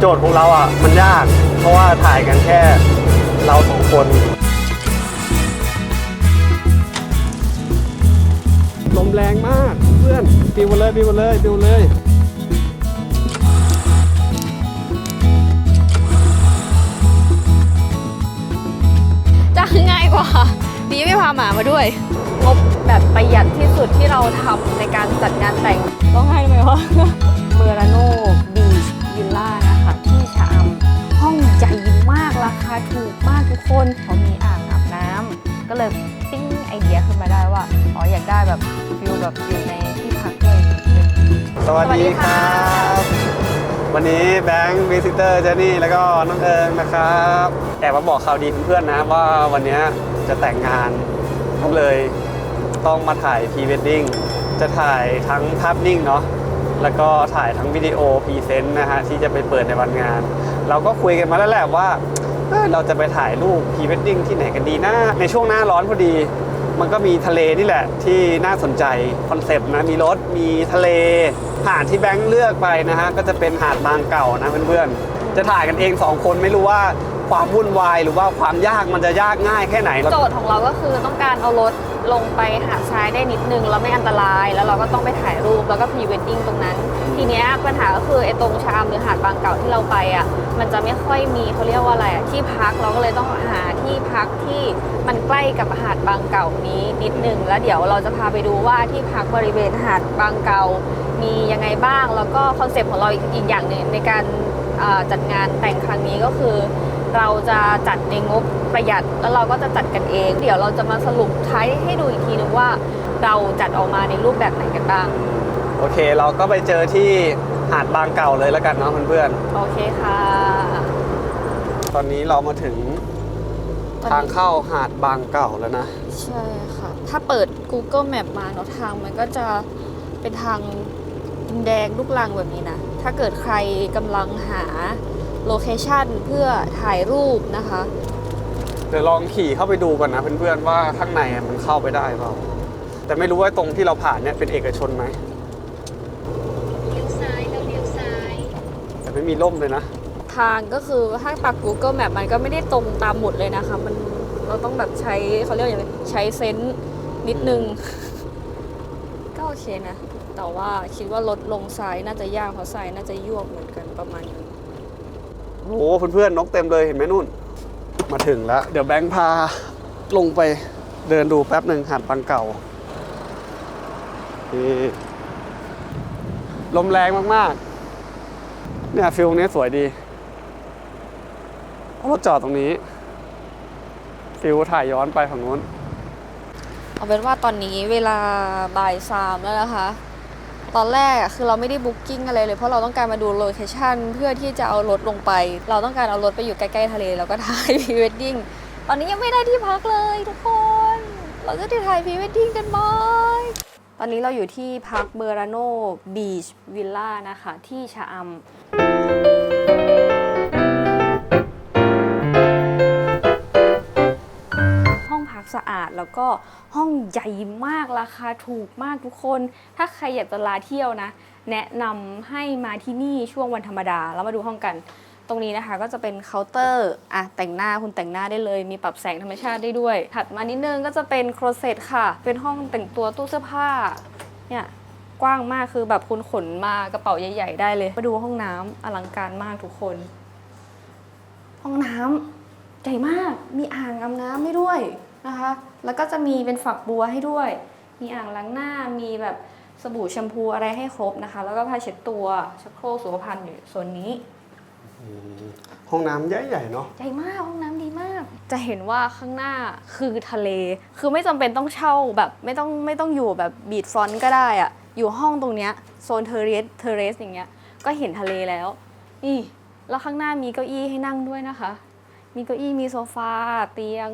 โจทย์ของเราอะมันยาก เพราะว่าถ่ายกันแค่เราสองคนลมแรงมากเพื่อนปิวเลยปิวเลยปิวเลยจะง่ายกว่าดีไม่พาหมามาด้วย งบแบบประหยัดที่สุดที่เราทำในการจัดงานแต่ง ต้องให้ไหมวะเมอราโน ราคาถูกมากทุกคนเขามีอ่างอาบน้ำก็เลยปิ้งไอเดียขึ้นมาได้ว่าอ๋ออยากได้แบบฟิลแบบอยู่ในที่พักด้วยสวัสดีครับ วันนี้แบงค์วิสิเตอร์เจนี่แล้วก็น้องเอิงนะครับแอบมาบอกข่าวดีเพื่อนๆนะว่าวันนี้จะแต่งงานก็เลยต้องมาถ่ายพรีเวดดิ้งจะถ่ายทั้งภาพนิ่งเนาะแล้วก็ถ่ายทั้งวิดีโอพรีเซนต์นะฮะที่จะไปเปิดในวันงาน เราก็คุยกันมาแล้วแหละว่า เอ้ยเราจะไปถ่ายรูปพรีเวดดิ้งที่ไหนกันดีนะในช่วงหน้าร้อนพอดี มันก็มีทะเลนี่แหละที่น่าสนใจคอนเซปต์นะมีรถมีทะเลหาดที่แบงค์เลือกไปนะฮะก็จะเป็นหาดบางเก่านะเพื่อนๆจะถ่ายกันเองสองคนไม่รู้ว่า ความวุ่นวายหรือว่าความยากมันจะยากง่ายแค่ไหนโจทย์ของเราก็คือต้องการเอารถลงไปหาดทรายได้นิดนึงแล้วไม่อันตราย แล้วเราก็ต้องไปถ่ายรูปแล้วก็พรีเวดดิ้งตรงนั้น ทีเนี้ยปัญหาก็คือไอ้ตรงชามหรือหาดบางเก่าที่เราไปอะมันจะไม่ค่อยมีเขาเรียกว่าอะไรอะที่พักเราก็เลยต้องหาที่พักที่มันใกล้กับหาดบางเก่านี้นิดนึงแล้วเดี๋ยวเราจะพาไปดูว่าที่พักบริเวณหาดบางเก่ามียังไงบ้าง แล้วก็คอนเซปต์ของเราอีกอีกอย่างหนึ่งในการอ่าจัดงานแต่งครั้งนี้ก็คือ เราจะจัดในงบประหยัดแล้วเราก็จะจัดกันเอง เดี๋ยวเราจะมาสรุปท้ายให้ดูอีกทีนึงว่าเราจัดออกมาในรูปแบบไหนกันบ้าง โอเคเราก็ไปเจอที่หาดบางเก่าเลยแล้วกันเนาะเพื่อนโอเคค่ะ ๆตอนนี้เรามาถึงทางเข้าหาดบางเก่าแล้วนะ ใช่ค่ะ ถ้าเปิด Google Map มาเนาะทางมันก็จะเป็นทางแดงลูกลังแบบนี้นะ ถ้าเกิดใครกำลังหา โลเคชันเพื่อถ่ายรูปนะคะ เดี๋ยวลองขี่เข้าไปดูก่อนนะเพื่อนๆว่าข้างในอะมันเข้าไปได้เปล่า แต่ไม่รู้ว่าตรงที่เราผ่านเนี่ยเป็นเอกชนไหมเลี้ยวซ้ายแล้วเลี้ยวซ้าย แต่ไม่มีร่มเลยนะ ทางก็คือถ้าปัก Google Map มันก็ไม่ได้ตรงตามหมุดเลยนะคะ มันเราต้องแบบใช้เขาเรียกว่าอย่างไรใช้เซนส์นิดนึง ก็โอเคนะ แต่ว่าคิดว่ารถลงซ้ายน่าจะยากเพราะซ้ายน่าจะยวบเหมือนกันประมาณนึง โอ้โหเพื่อนๆนกเต็มเลยเห็นไหมนุ่น มาถึงแล้ว เดี๋ยวแบงค์พาลงไปเดินดูแป๊บหนึ่งหาดบางเก่านี่ลมแรงมากๆ เนี่ยฟิลนี้สวยดีเอารถจอดตรงนี้ ฟิลถ่ายย้อนไปฝั่งนู้น เอาเป็นว่าตอนนี้เวลาบ่ายสามแล้วนะคะ ตอนแรกอะคือเราไม่ได้บุ๊กกิ้งอะไรเลยเพราะเราต้องการมาดูโลเคชันเพื่อที่จะเอารถลงไป เราต้องการเอารถไปอยู่ใกล้ๆทะเลแล้วก็ถ่ายพรีเวดดิ้งตอนนี้ยังไม่ได้ที่พักเลยทุกคน เราจะได้ถ่ายพรีเวดดิ้งกันไหมตอนนี้เราอยู่ที่พักเบอราโนบีชวิลล่านะคะ ที่ชะอำ สะอาด แล้วก็ห้องใหญ่มากราคาถูกมากทุกคน ถ้าใครอยากจะลาเที่ยวนะ แนะนำให้มาที่นี่ช่วงวันธรรมดา แล้วมาดูห้องกัน ตรงนี้นะคะก็จะเป็นเคาน์เตอร์อะแต่งหน้าคุณแต่งหน้าได้เลย มีปรับแสงธรรมชาติได้ด้วย ถัดมานิดนึงก็จะเป็นโครเซตค่ะ เป็นห้องแต่งตัวตู้เสื้อผ้าเนี่ยกว้างมากคือแบบคุณขนมากระเป๋าใหญ่ ๆ ได้เลย มาดูห้องน้ำอลังการมากทุกคน ห้องน้ำใหญ่มากมีอ่างอาบน้ำให้ด้วย นะคะ แล้วก็จะมีเป็นฝักบัวให้ด้วย มีอ่างล้างหน้า มีแบบสบู่แชมพูอะไรให้ครบนะคะ แล้วก็ผ้าเช็ดตัวชักโครกสุขภัณฑ์อยู่ส่วนนี้ห้องน้ำใหญ่ๆเนาะ ใหญ่มากห้องน้ำดีมาก จะเห็นว่าข้างหน้าคือทะเล คือไม่จำเป็นต้องเช่าแบบไม่ต้องไม่ต้องอยู่แบบบีดฟรอนต์ก็ได้อะอยู่ห้องตรงเนี้ยโซนเทเรสเทเรสอย่างเงี้ยก็เห็นทะเลแล้ว นี่แล้วข้างหน้ามีเก้าอี้ให้นั่งด้วยนะคะ มีเก้าอี้มีโซฟาเตียง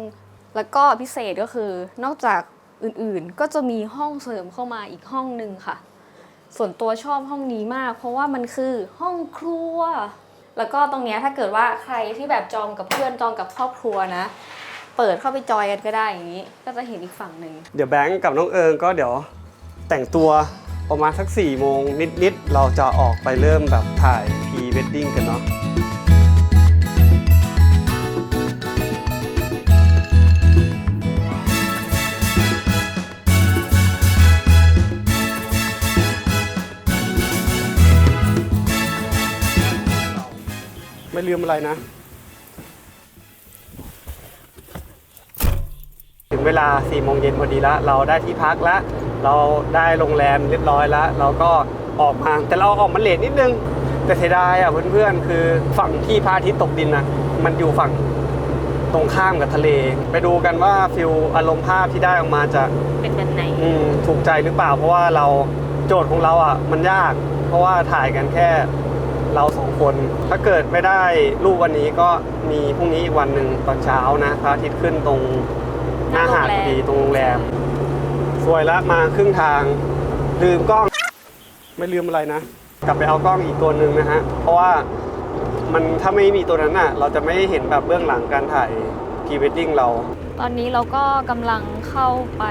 แล้วก็พิเศษก็คือนอกจากอื่นๆ ก็จะมีห้องเสริมเข้ามาอีกห้องหนึ่งค่ะ ส่วนตัวชอบห้องนี้มาก เพราะว่ามันคือห้องครัว แล้วก็ตรงนี้ถ้าเกิดว่าใครที่แบบจองกับเพื่อนจองกับครอบครัวนะ เปิดเข้าไปจอยกันก็ได้อย่างนี้ ก็จะเห็นอีกฝั่งหนึ่งเดี๋ยวแบงค์กับน้องเอิงก็เดี๋ยวแต่งตัวประมาณสัก4ี่โมงนิดๆ เราจะออกไปเริ่มแบบถ่ายพรีเวดดิ้งกันเนาะ ไม่ลืมอะไรนะ ถึงเวลา4ี่โมงเย็นพอดีแล้วเราได้ที่พักแล้วเราได้โรงแรมเรียบร้อยแล้วเราก็ออกมาแต่เราออกมาเลทนิดนึง แต่เสียดายอะเพื่อนๆ คือฝั่งที่พระอาทิตย์ตกดินนะมันอยู่ฝั่งตรงข้ามกับทะเล ไปดูกันว่าฟิลอารมณ์ภาพที่ได้ออกมาจะเป็นแบบไหนอืมถูกใจหรือเปล่า เพราะว่าเราโจทย์ของเราอะมันยาก เพราะว่าถ่ายกันแค่เราสอง คน ถ้าเกิดไม่ได้รูปวันนี้ก็มีพรุ่งนี้อีกวันหนึ่งตอนเช้านะพระอาทิตย์ขึ้นตรงหน้าหาดพอดีตรงโรงแรม สวยแล้วมาครึ่งทาง ลืมกล้อง ไม่ลืมอะไรนะ กลับไปเอากล้องอีกตัวหนึ่งนะฮะ เพราะว่ามันถ้าไม่มีตัวนั้นอะ เราจะไม่เห็นแบบเบื้องหลังการถ่ายพรีเวดดิ้งเรา ตอนนี้เราก็กำลังเข้าไป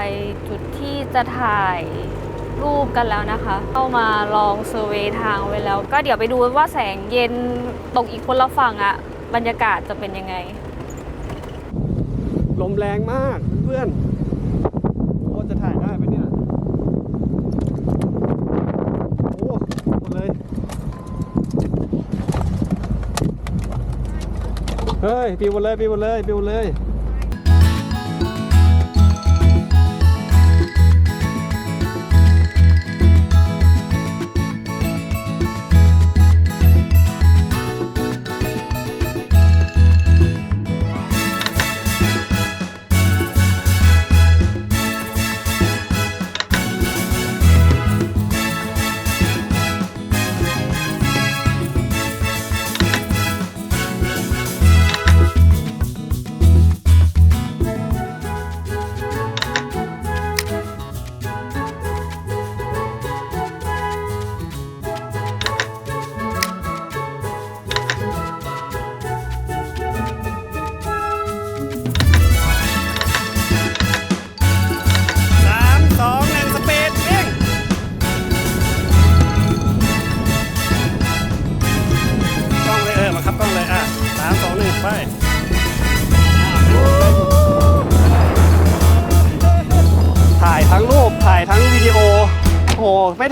จุดที่จะถ่าย รูปกันแล้วนะคะ เข้ามาลองเซอร์เวยทางไว้แล้ว ก็เดี๋ยวไปดูว่าแสงเย็นตกอีกคนละฝั่งอะบรรยากาศจะเป็นยังไง ลมแรงมากเพื่อนๆโอ้จะถ่ายได้ไหมเนี่ย โอ้หมดเลย เฮ้ยปิวหมดเลยปิวหมดเลยปิวหมดเลย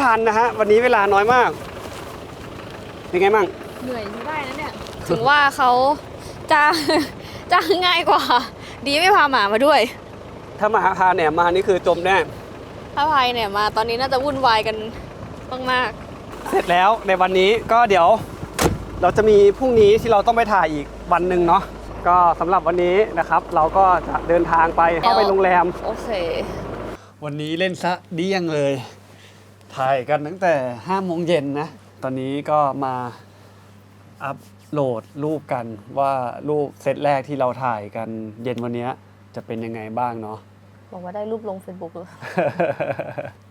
ทันนะฮะ วันนี้เวลาน้อยมาก เป็นไงมั่งเหนื่อยไม่ได้นะเนี่ย ถึงว่าเขาจ้างจ้างง่ายกว่า ดีไม่พาหมามาด้วย ถ้ามาพาแหนมมานี่คือจมแน่ถ้าพายเนี่ยมาตอนนี้น่าจะวุ่นวายกันมากเสร็จแล้วในวันนี้ก็เดี๋ยว เราจะมีพรุ่งนี้ที่เราต้องไปถ่ายอีกวันหนึ่งเนาะก็สำหรับวันนี้นะครับ เราก็จะเดินทางไปเข้าไปโรงแรม ๆ โอเค วันนี้เล่นซะเดี้ยงเลย ถ่ายกันตั้งแต่5โมงเย็นนะ ตอนนี้ก็มาอัพโหลดรูปกันว่ารูปเซตแรกที่เราถ่ายกันเย็นวันนี้จะเป็นยังไงบ้างเนาะบอกว่าได้รูปลง Facebook เลย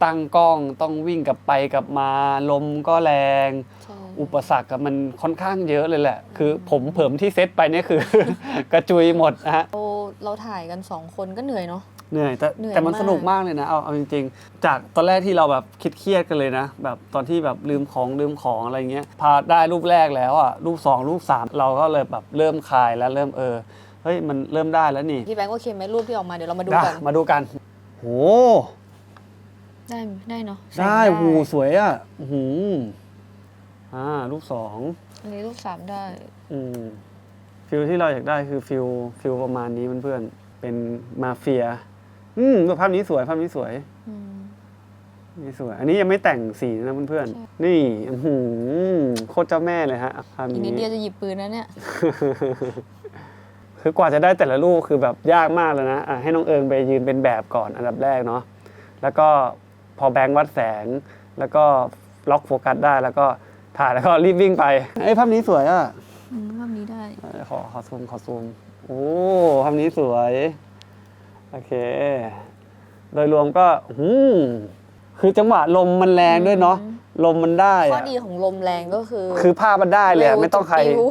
ตั้งกล้องต้องวิ่งกลับไปกลับมาลมก็แรงใช่อุปสรรคกับมันค่อนข้างเยอะเลยแหละ คือผมเผิมที่เซตไปเนี่ยคือ กระจุยหมดนะฮะ เราเราถ่ายกันสองคนก็เหนื่อยเนาะ เหนื่อยแต่เหนื่อยแต่มันมาก สนุกมากเลยนะเอาเอาจริง ๆ จากตอนแรกที่เราแบบคิดเครียดกันเลยนะ แบบตอนที่แบบลืมของลืมของอะไรเงี้ยพาได้รูปแรกแล้วอะรูปสองรูปสามเราก็เลยแบบเริ่มคลายแล้วเริ่มเออเฮ้ยมันเริ่มได้แล้วนี่พี่แบงค์โอเคไหมรูปที่ออกมาเดี๋ยวเรามาดูได้กันมาดูกันโหได้ได้เนาะได้หูสวยอะอื้อหืออ่ารูปสองอันนี้รูปสามได้ อืมฟิลที่เราอยากได้คือฟิลฟิลประมาณนี้เพื่อนๆเป็นมาเฟีย อืมภาพนี้สวยภาพนี้สวยอืม นี่สวย อันนี้ยังไม่แต่งสีนะเพื่อนใช่ ๆนี่อื้อหือโคตรเจ้าแม่เลยฮะภาพอีกนินี้ ดเดียวจะหยิบปืนนะเนี่ย คือกว่าจะได้แต่ละลูกคือแบบยากมากเลยนะอะให้น้องเอิงไปยืนเป็นแบบก่อนอันดับแรกเนาะแล้วก็พอแบงค์วัดแสง แล้วก็ล็อกโฟกัสได้แล้วก็ถ่ายแล้วก็รีบวิ่งไปไอ้ยภาพนี้สวยอะ อืมภาพนี้ได้เออขอขอซูมขอซูม โอ้ภาพนี้สวย โอเค โดยรวมก็หืมคือจังหวะลมมันแรงด้วยเนาะอืมลมมันได้ข้ออะดีของลมแรงก็คือ คือภาพมันได้เลยอะวไม่ต้องใครจุดปิ้ว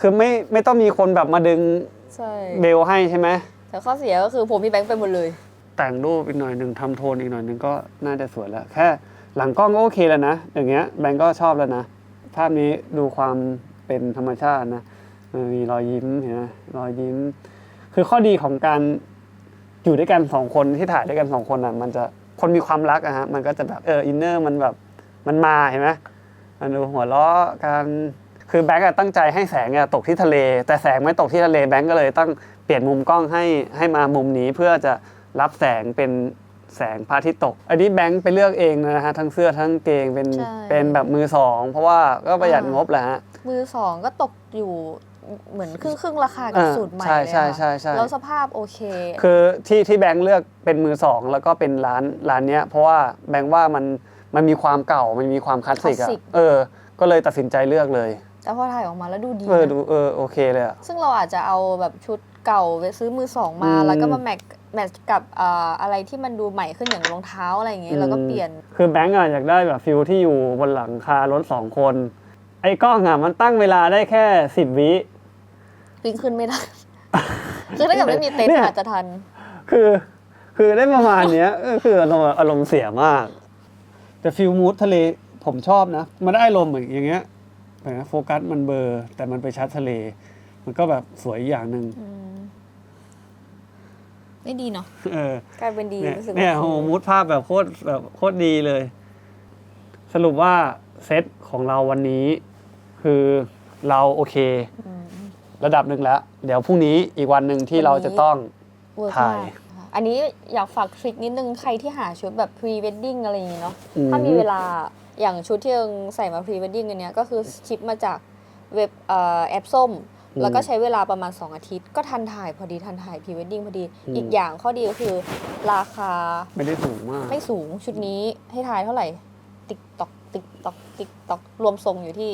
คือไม่ไม่ต้องมีคนแบบมาดึงใช่เบลให้ใช่ไหมแต่ข้อเสียก็คือผมพี่แบงค์ไปหมดเลย แต่งรูปอีกหน่อยหนึ่งทำโทนอีกหน่อยหนึ่งก็น่าจะสวยแล้ว แค่หลังกล้องก็โอเคแล้วนะ อย่างเงี้ยแบงก์ก็ชอบแล้วนะ ภาพนี้ดูความเป็นธรรมชาตินะเออมีรอยยิ้มเห็นไหมรอยยิ้ม คือข้อดีของการ อยู่ด้วยกันสองคนที่ถ่ายด้วยกันสองคนอะมันจะคนมีความรักอะฮะมันก็จะแบบเอออินเนอร์มันแบบมันมาเห็นไหมมันดูหัวเราะกันคือแบงก์อะตั้งใจให้แสงอะตกที่ทะเล แต่แสงไม่ตกที่ทะเลแบงก์ก็เลยต้องเปลี่ยนมุมกล้องให้ให้มามุมนี้เพื่อจะรับแสงเป็นแสงพระอาทิตย์ตก อันนี้แบงก์ไปเลือกเองนะฮะทั้งเสื้อทั้งกางเกงเป็นใช่เป็นแบบมือสองเพราะว่าก็ประหยัดอ่างงบแหละฮะมือสองก็ตกอยู่ เหมือนครึ่งครึ่งๆราคากับอ่าสูตรใหม่ใช่เลยใช่ค่ะใช่ใช่แล้วสภาพโอเค คือที่ที่แบงค์เลือกเป็นมือสองแล้วก็เป็นร้านร้านเนี้ยเพราะว่าแบงค์ว่ามันมันมีความเก่ามันมีความคลาสสิกคลาอะสสิกเออ ก็เลยตัดสินใจเลือกเลย แต่พอถ่ายออกมาแล้วดูดีเออนะดูเออโอเคเลยอะซึ่งเราอาจจะเอาแบบชุดเก่าไปซื้อมือสองมาอืมแล้วก็มาแมทแมทกับอ่าอะไรที่มันดูใหม่ขึ้นอย่างรองเท้าอะไรอย่างเงี้ยแล้วก็เปลี่ยน คือแบงค์อะอยากได้แบบฟิลที่อยู่บนหลังคารถสองคน ไอ้กล้องอะมันตั้งเวลาได้แค่สิบวิ วิ่งขึ้นไม่ได้ คือถ้าเกิดไม่มีเต็นเนี่ท์ยอาจจะทัน คือ คือได้ประมาณเนี้ยเออคืออารมณ์อารมณ์เสียมาก แต่ฟิลมูดทะเลผมชอบนะ มันได้อารมณ์เหมือนอย่างเงี้ยแต่นะโฟกัสมันเบลอร์ แต่มันไปชัดทะเล มันก็แบบสวยอีกอย่างหนึ่งอืมไม่ดีเนาะเออกลายเป็นดีเนี่ยรู้สึกเนี่ยว่าโหมูดภาพแบบโคตรแบบโคตรดีเลย สรุปว่าเซตของเราวันนี้ คือเราโอเคอืม ระดับหนึ่งแล้ว เดี๋ยวพรุ่งนี้อีกวันหนึ่งที่วันนี้เราจะต้องเวิร์กถ่ายมากค่ะอันนี้อยากฝากทริคนิดนึงใครที่หาชุดแบบพรีเวดดิ้งอะไรอย่างงี้เนาะอืม ถ้ามีเวลาอย่างชุดที่เอิงใส่มาพรีเวดดิ้งอันเนี้ยก็คือชิปมาจากเว็บเอ่อแอปส้ม แล้วก็ใช้เวลาประมาณ 2 อาทิตย์ ก็ทันถ่ายพอดีทันถ่ายพรีเวดดิ้งพอดีอีกอย่างข้อดีก็คือ ราคาไม่ได้สูงมาก ไม่สูงชุดนี้ให้ทายเท่าไหร่ ติ๊กตอกติ๊กตอกติ๊กตอกรวมทรงอยู่ที่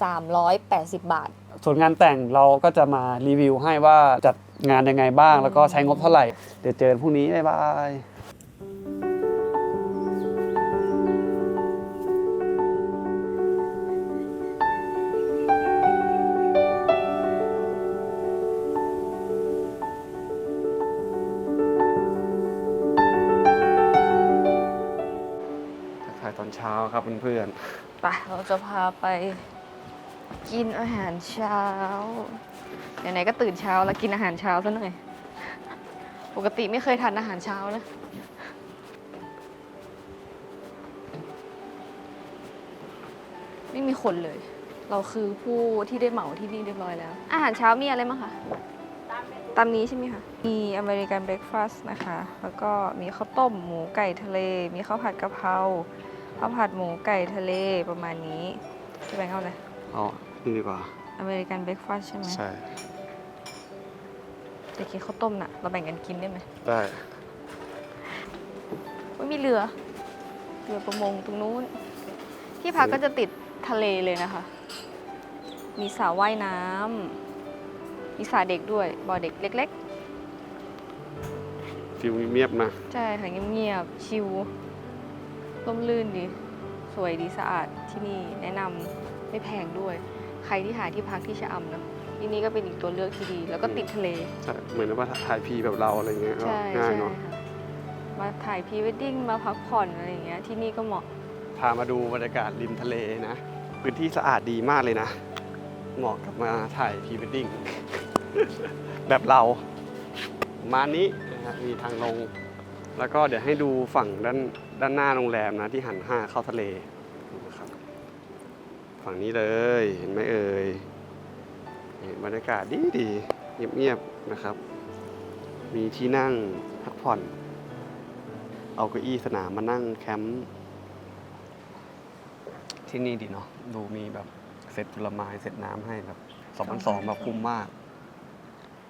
380 บาท ส่วนงานแต่งเราก็จะมารีวิวให้ว่าจัดงานยังไงบ้าง แล้วก็ใช้งบเท่าไหร่ เดี๋ยวเจอกันพรุ่งนี้ บ๊ายบายถ่ายตอนเช้าครับเพื่อนไปเราจะพาไป กินอาหารเช้าไหนๆก็ตื่นเช้าแล้วกินอาหารเช้าซะหน่อย ปกติไม่เคยทานอาหารเช้านะไม่มีคนเลย เราคือผู้ที่ได้เหมาที่นี่เรียบร้อยแล้ว อาหารเช้ามีอะไรบ้างคะ ตามนี้ใช่ไหมคะ มีอเมริกันเบรคฟาสต์นะคะ แล้วก็มีข้าวต้มหมูไก่ทะเล มีข้าวผัดกะเพรา ข้าวผัดหมูไก่ทะเลประมาณนี้พี่แบงค์เอาเลยๆอ๋อ นี่ดีกว่า อเมริกันเบรคฟาสต์ใช่ไหมใช่ แต่กินข้าวต้มน่ะ เราแบ่งกันกินได้ไหมได้ ไม่มีเรือ เรือประมงตรงนู้น ที่พักก็จะติดทะเลเลยนะคะ มีสระว่ายน้ำมีสระเด็กด้วย บ่อเด็กเล็ก ฟิลเงียบนะ ๆ ใช่ค่ะเงียบๆ ชิลร่มรื่นดี สวยดีสะอาดที่นี่แนะนำไม่แพงด้วย ใครที่หาที่พักที่ชะอำเนอะที่นี่ก็เป็นอีกตัวเลือกที่ดี แล้วก็ติดทะเล ใช่เหมือนว่าถ่ายพีแบบเราอะไรเงี้ยก็ใช่ง่ายใช่เนาะค่ะมาถ่ายพรีเวดดิ้งมาพักผ่อนอะไรอย่างเงี้ยที่นี่ก็เหมาะ พามาดูบรรยากาศริมทะเลนะพื้นที่สะอาดดีมากเลยนะ เหมาะกับมาถ่ายพรีเวดดิ้ง แบบเราประมาณนี้นะฮะมีทางลง แล้วก็เดี๋ยวให้ดูฝั่งด้านด้านหน้าโรงแรมนะที่หันห้าเข้าทะเลนะครับ ฝั่งนี้เลย เห็นไหมเอ่ยนี่บรรยากาศดีดีๆเงียบๆนะครับ มีที่นั่งพักผ่อน เอาเก้าอี้สนามมานั่งแคมป์ที่นี่ดีเนาะดูมีแบบเซตผลไม้เซตน้ำให้แบบสองพันสองแบบคุ้มมาก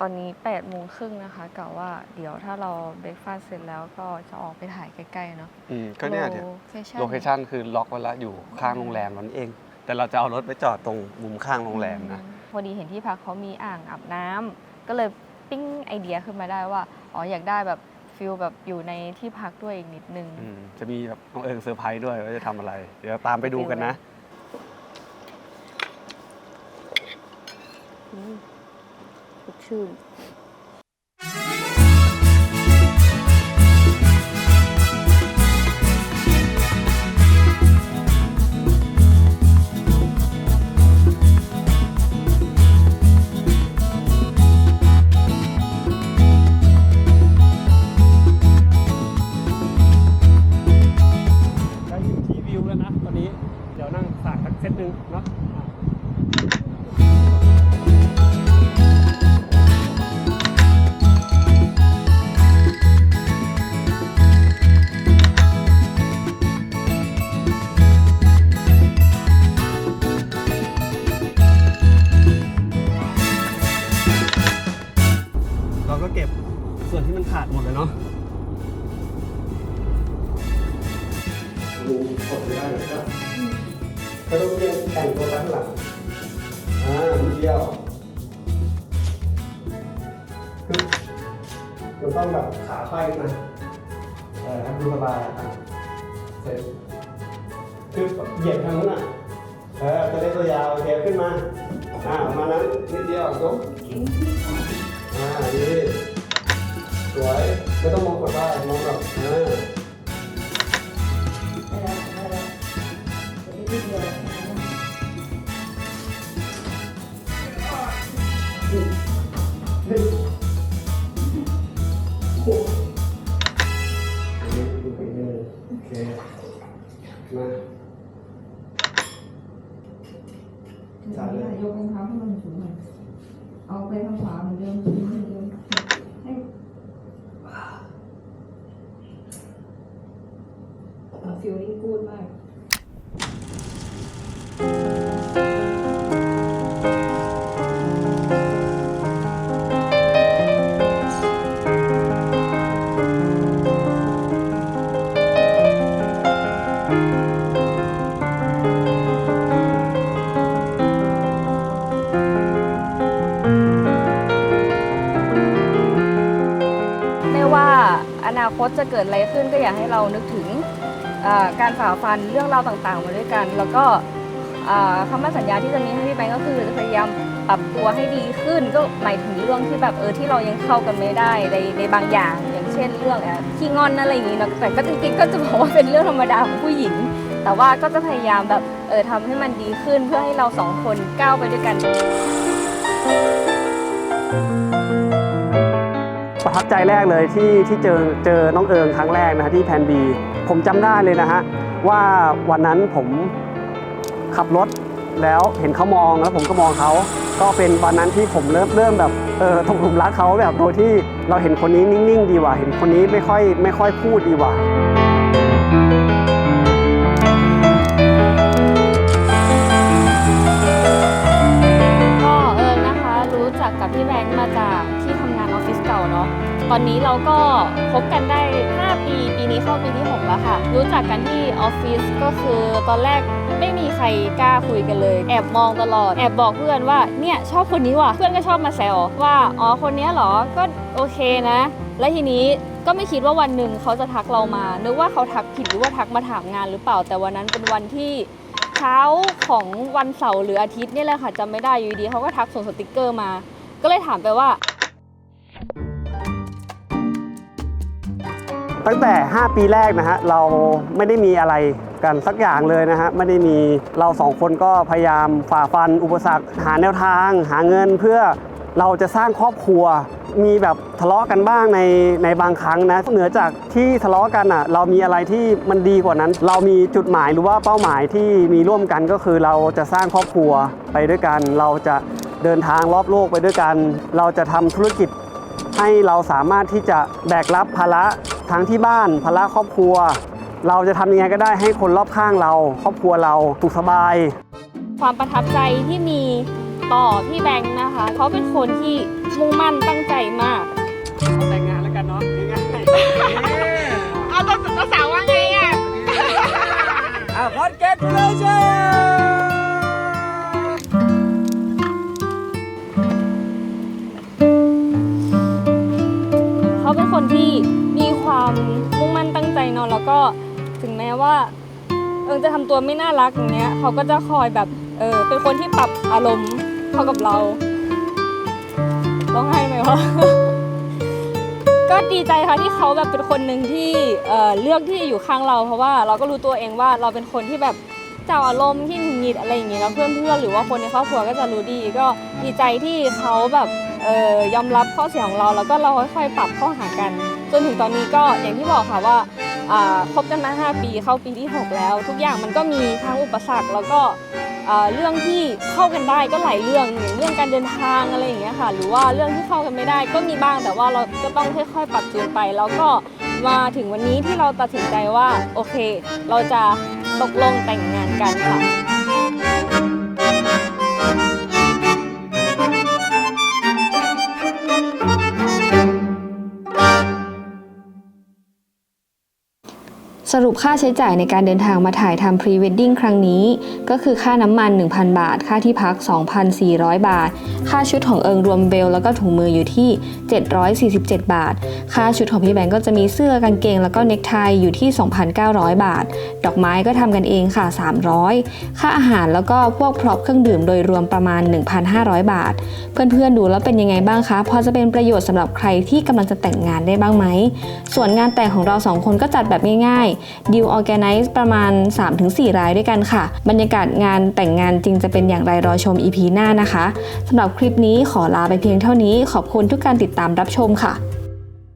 ตอนนี้8ปดโมงครึ่งนะคะกะว่าเดี๋ยวถ้าเราเบรกฟาสต์เสร็จแล้วก็จะออกไปถ่ายใกล้ๆเนาะอืมก็เนี่ยเดี๋ยว Location โลเคชันคือล็อกไว้แล้วอยู่ข้างโรงแรมนั่นเอง แต่เราจะเอารถไปจอดตรงมุมข้างโรงแรมนะอืพอดีเห็นที่พักเขามีอ่างอาบน้ำก็เลยปิ้งไอเดียขึ้นมาได้ว่าอ๋ออยากได้แบบฟิลแบบอยู่ในที่พักด้วยอีกนิดนึง อืมจะมีแบบน้องเอิงเซอร์ไพรส์ด้วยว่าจะทำอะไร เดี๋ยวตามไปดูกันนะอืมสดชื่น อ่าประมาณนั้นนิดเดียวยกอ่านี่สวยไม่ต้องมองกดว่ามองแบบอ่า เอาไปทางขวาเหมือนเดิมสูงเหมือนเดิมให้ฟิลลิ่งกูดมาก เรานึกถึงการฝ่าฟันเรื่องราวต่างๆมาด้วยกัน แล้วก็คำมั่นสัญญาที่จะมีให้พี่แบงก์ก็คือจะพยายามปรับตัวให้ดีขึ้นก็หมายถึงเรื่องที่แบบเออที่เรายังเข้ากันไม่ได้ในในบางอย่างอย่างเช่นเรื่องอ่อขี้งอนอะไรอย่างนี้นะแต่ก็จริงๆก็จะบอกว่าเป็นเรื่องธรรมดาของผู้หญิง แต่ว่าก็จะพยายามแบบเออทำให้มันดีขึ้นเพื่อให้เราสองคนก้าวไปด้วยกัน ประทับใจแรกเลยที่ที่เจอเจอน้องเอิงครั้งแรกนะฮะที่แพนบีผมจำได้เลยนะฮะว่าวันนั้นผมขับรถแล้วเห็นเขามองแล้วผมก็มองเขาก็เป็นวันนั้นที่ผมเริ่มเริ่มแบบเออตกหลุมรักเขาแบบโดยที่เราเห็นคนนี้นิ่งๆ ดีกว่า เห็นคนนี้ไม่ค่อยไม่ค่อยพูดดีกว่า ตอนนี้เราก็คบกันได้ 5 ปี ปีนี้เข้าปีที่ 6 แล้วค่ะ รู้จักกันที่ออฟฟิศก็คือตอนแรกไม่มีใครกล้าคุยกันเลย แอบมองตลอด แอบบอกเพื่อนว่าเนี่ยชอบคนนี้ว่ะ เพื่อนก็ชอบมาแซวว่าอ๋อคนนี้เหรอ ก็โอเคนะ และทีนี้ก็ไม่คิดว่าวันหนึ่งเขาจะทักเรามา นึกว่าเขาทักผิดหรือว่าทักมาถามงานหรือเปล่า แต่วันนั้นเป็นวันที่เช้าของวันเสาร์หรืออาทิตย์นี่แหละค่ะจำไม่ได้อยู่ดีเขาก็ทักส่งสติกเกอร์มา ก็เลยถามไปว่า ตั้งแต่ 5 ปีแรกนะฮะเราไม่ได้มีอะไรกันสักอย่างเลยนะฮะไม่ได้มีเราสองคนก็พยายามฝ่าฟันอุปสรรคหาแนวทาง หาเงินเพื่อเราจะสร้างครอบครัว มีแบบทะเลาะกันบ้างในในบางครั้งนะเหนือจากที่ทะเลาะกันอะเรามีอะไรที่มันดีกว่านั้น เรามีจุดหมายหรือว่าเป้าหมายที่มีร่วมกันก็คือเราจะสร้างครอบครัวไปด้วยกัน เราจะเดินทางรอบโลกไปด้วยกัน เราจะทำธุรกิจให้เราสามารถที่จะแบกรับภาระ ทั้งที่บ้านภาระครอบครัว เราจะทำยังไงก็ได้ให้คนรอบข้างเรา ครอบครัวเราสุขสบาย ความประทับใจที่มีต่อพี่แบงค์นะคะ เขาเป็นคนที่มุ่งมั่นตั้งใจมากแต่งงานแล้วกันเนาะง่ายเอาตัวตัวสาวว่าไงอะๆอะ congratulations เขาเป็นคนที่ แล้วก็ถึงแม้ว่า เอิงจะทำตัวไม่น่ารักอย่างเงี้ยเขาก็จะคอยแบบเออเป็นคนที่ปรับอารมณ์เข้ากับเราร้องไห้ไหมวะก็ดีใจค่ะที่เขาแบบเป็นคนหนึ่งที่เอ่อเลือกที่จะอยู่ข้างเรา เพราะว่าเราก็รู้ตัวเองว่าเราเป็นคนที่แบบเจ้าอารมณ์ที่หงุดหงิดอะไรอย่างเงี้ยแล้วเพื่อนๆหรือว่าคนในครอบครัวก็จะรู้ดี ก็ดีใจที่เขาแบบเอ่อยอมรับข้อเสียของเรา แล้วก็เราค่อยๆปรับข้าหากัน จนถึงตอนนี้ก็อย่างที่บอกค่ะว่า คบกันมา 5 ปีเข้าปีที่ 6 แล้ว ทุกอย่างมันก็มีทั้งอุปสรรคแล้วก็เรื่องที่เข้ากันได้ก็หลายเรื่องอย่างเรื่องการเดินทางอะไรอย่างเงี้ยค่ะ หรือว่าเรื่องที่เข้ากันไม่ได้ก็มีบ้างแต่ว่าเราก็ต้องค่อยๆ ปรับจูนไป แล้วก็มาถึงวันนี้ที่เราตัดสินใจว่าโอเค เราจะตกลงแต่งงานกันค่ะ สรุปค่าใช้จ่ายในการเดินทางมาถ่ายทำพรีเวดดิ้งครั้งนี้ ก็คือค่าน้ำมัน 1,000 บาท ค่าที่พัก 2,400 บาท ค่าชุดของเอิงรวมเบล แล้วก็ถุงมืออยู่ที่ 747 บาท ค่าชุดของพี่แบงก์ก็จะมีเสื้อกางเกง แล้วก็เนคไทอยู่ที่ 2,900 บาท ดอกไม้ก็ทำกันเองค่ะ 300 ค่าอาหารแล้วก็พวกพร็อพเครื่องดื่มโดยรวมประมาณ 1,500 บาท เพื่อนๆดูแล้วเป็นยังไงบ้างคะพอจะเป็นประโยชน์สำหรับใครที่กำลังจะแต่งงานได้บ้างไหมส่วนงานแต่งของเราสองคนก็จัดแบบง่ายๆดิวออแกไนซ์ประมาณ 3-4 รายด้วยกันค่ะ บรรยากาศงานแต่งงานจริงจะเป็นอย่างไรรอชม EP หน้านะคะสำหรับคลิปนี้ขอลาไปเพียงเท่านี้ขอบคุณทุกการติดตามรับชมค่ะ